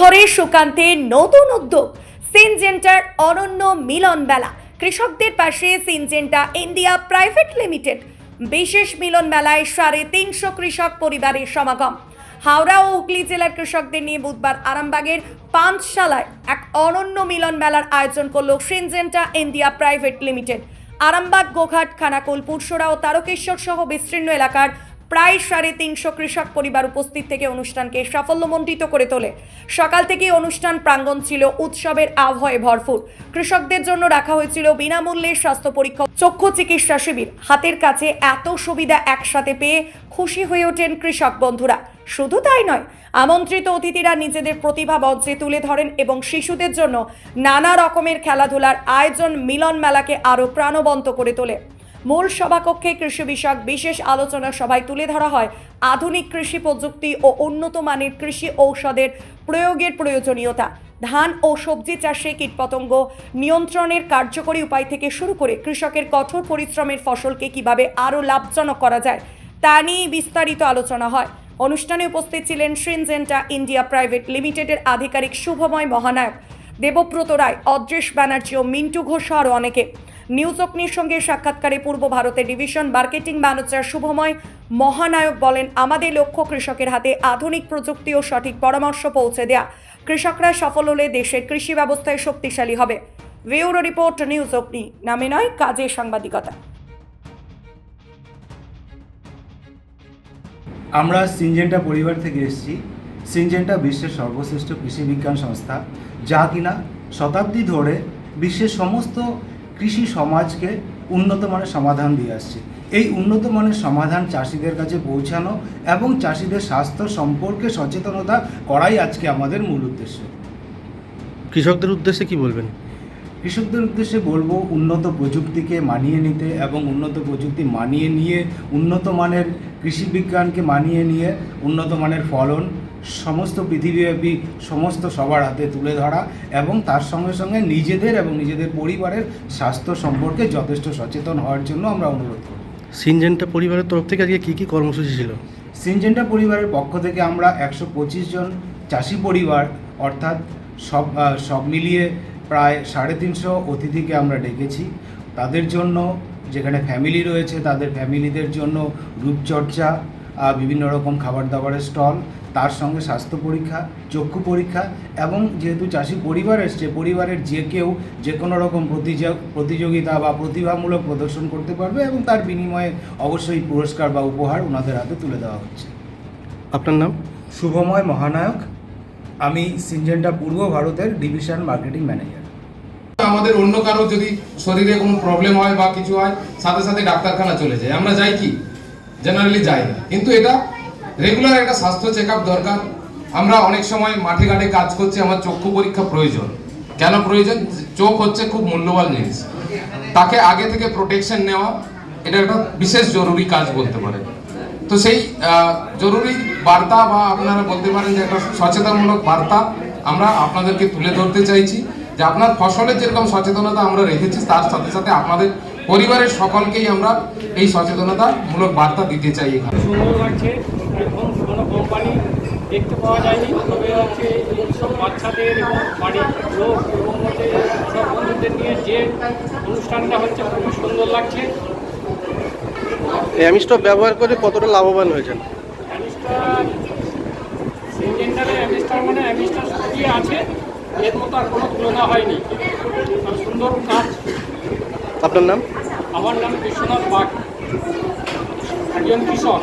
ঘরে সুকান্তে নতুন উদ্যোগ সিনজেন্টার অনন্য মিলন বেলা কৃষকদের পাশে সিনজেন্টা ইন্ডিয়া প্রাইভেট লিমিটেড। বিশেষ মিলন মেলায় সাড়ে তিনশো কৃষক পরিবারের সমাগম। হাওড়া ও হুগলি জেলার কৃষকদের নিয়ে বুধবার আরামবাগের পাঁচশালায় এক অনন্য মিলন মেলার আয়োজন করল Syngenta India private limited. Arambagh, Goghat, Khanakul, Pursura ও তারকেশ্বর সহ বিস্তীর্ণ এলাকার প্রায় সাড়ে তিনশো কৃষক পরিবার উপস্থিত থেকে অনুষ্ঠানকে সাফল্যমণ্ডিত করে তোলে। সকাল থেকে অনুষ্ঠান প্রাঙ্গণ ছিল উৎসবের আবহাওয়ায় ভরপুর। কৃষকদের জন্য রাখা হয়েছিল বিনামূল্যে স্বাস্থ্য পরীক্ষা চক্ষু চিকিৎসা শিবির। হাতের কাছে এত সুবিধা একসাথে পেয়ে খুশি হয়ে ওঠেন কৃষক বন্ধুরা। শুধু তাই নয়, আমন্ত্রিত অতিথিরা নিজেদের প্রতিভা মঞ্চে তুলে ধরেন এবং শিশুদের জন্য নানা রকমের খেলাধুলার আয়োজন মিলন মেলাকে আরও প্রাণবন্ত করে তোলে। মূল সভাকক্ষে কৃষি বিষয়ক বিশেষ আলোচনা সভায় তুলে ধরা হয় আধুনিক কৃষি প্রযুক্তি ও উন্নত মানের কৃষি ঔষধের প্রয়োগের প্রয়োজনীয়তা। ধান ও সবজি চাষে কীটপতঙ্গ নিয়ন্ত্রণের কার্যকরী উপায় থেকে শুরু করে কৃষকের কঠোর পরিশ্রমের ফসলকে কীভাবে আরও লাভজনক করা যায়, তা নিয়ে বিস্তারিত আলোচনা হয়। অনুষ্ঠানে উপস্থিত ছিলেন শ্রিনজেন্টা ইন্ডিয়া প্রাইভেট লিমিটেডের আধিকারিক শুভময় মহানায়ক, দেবব্রত রায়, অদ্রেশ ব্যানার্জি ও মিন্টু ঘোষ আরও অনেকে। নিউজ অগ্নির সঙ্গে সাক্ষাৎকারে পূর্ব ভারতের ডিভিশন মার্কেটিং ম্যানেজার শুভময় মহানায়ক বলেন, আমাদের লক্ষ্য কৃষকের হাতে আধুনিক প্রযুক্তি ও সঠিক পরামর্শ পৌঁছে দেয়া। কৃষকরা সফল হলে দেশের কৃষি ব্যবস্থায় শক্তিশালী হবে। ব্যুরো রিপোর্ট, নিউজ অগ্নি। নামে নয়, কাজে সাংবাদিকতা। আমরা সিনজেন্টা পরিবার থেকে এসেছি। সিনজেন্টা বিশ্বের সর্বশ্রেষ্ঠ কৃষি বিজ্ঞান সংস্থা, যা কিনা শতাব্দী ধরে বিশ্বের সমস্ত কৃষি সমাজকে উন্নত মানের সমাধান দিয়ে আসছে। এই উন্নত মানের সমাধান চাষিদের কাছে পৌঁছানো এবং চাষিদের স্বাস্থ্য সম্পর্কে সচেতনতা করাই আজকে আমাদের মূল উদ্দেশ্য। কৃষকদের উদ্দেশ্যে কি বলবেন? কৃষকদের উদ্দেশ্যে বলব উন্নত প্রযুক্তিকে মানিয়ে নিতে এবং উন্নত প্রযুক্তি মানিয়ে নিয়ে উন্নত মানের কৃষি বিজ্ঞানকে মানিয়ে নিয়ে উন্নত মানের ফলন সমস্ত পৃথিবীব্যাপী সমস্ত সবার হাতে তুলে ধরা এবং তার সঙ্গে সঙ্গে নিজেদের এবং নিজেদের পরিবারের স্বাস্থ্য সম্পর্কে যথেষ্ট সচেতন হওয়ার জন্য আমরা অনুরোধ করি। সিনজেন্টা পরিবারের তরফ থেকে আজকে কী কী কর্মসূচি ছিল? সিনজেন্টা পরিবারের পক্ষ থেকে আমরা একশো পঁচিশ জন চাষি পরিবার অর্থাৎ সব সব মিলিয়ে প্রায় সাড়ে তিনশো অতিথিকে আমরা ডেকেছি। তাদের জন্য যেখানে ফ্যামিলি রয়েছে তাদের ফ্যামিলিদের জন্য রূপচর্চা বিভিন্ন রকম খাবার দাবারের স্টল তার সঙ্গে স্বাস্থ্য পরীক্ষা চক্ষু পরীক্ষা এবং যেহেতু চাষি পরিবার এসছে পরিবারের যে কেউ যে কোনো রকম প্রতিযোগ- প্রতিযোগিতা বা প্রতিভামূলক প্রদর্শন করতে পারবে এবং তার বিনিময়ে অবশ্যই পুরস্কার বা উপহার ওনাদের হাতে তুলে দেওয়া হচ্ছে। আপনার নাম? শুভময় মহানায়ক। আমি সিনজেন্টা পূর্ব ভারতের ডিভিশন মার্কেটিং ম্যানেজার। আমাদের অন্য কারও যদি শরীরে কোনো প্রবলেম হয় বা কিছু হয় সাথে সাথে ডাক্তারখানা চলে যায়। আমরা যাই কি? জেনারেলি যাই না। কিন্তু এটা রেগুলার একটা স্বাস্থ্য চেক দরকার। আমরা অনেক সময় মাঠে ঘাটে কাজ করছি, আমার চক্ষু পরীক্ষা প্রয়োজন। কেন প্রয়োজন? চোখ হচ্ছে খুব মূল্যবান জিনিস। তাকে আগে থেকে প্রোটেকশন নেওয়া, এটা একটা বিশেষ জরুরি কাজ বলতে পারে। তো সেই জরুরি বার্তা বা আপনারা বলতে পারেন যে একটা সচেতনমূলক বার্তা আমরা আপনাদেরকে তুলে ধরতে চাইছি, যে আপনার ফসলের যেরকম সচেতনতা আমরা রেখেছি, তার সাথে সাথে আপনাদের পরিবারের সকলকেই আমরা এই সচেতনতামূলক বার্তা দিতে চাই এখানে। এখন কোনো কোম্পানি দেখতে পাওয়া যায়নি। তবে হচ্ছে সব বাচ্চাদের এবং বাড়ির লোক এবং হচ্ছে সব বন্ধুদের নিয়ে যে অনুষ্ঠানটা হচ্ছে খুবই সুন্দর লাগছে। অ্যামিস্টপ ব্যবহার করে কতটা লাভবান হয়েছেন? অ্যামিস্টার অ্যামিস্টার মানে অ্যামিস্টার সত্যি আছে এর মতো আর কোনো তুলনা হয়নি। সুন্দর কাজ। আপনার নাম? আমার নাম বিশ্বনাথ বাগ। একজন কৃষক।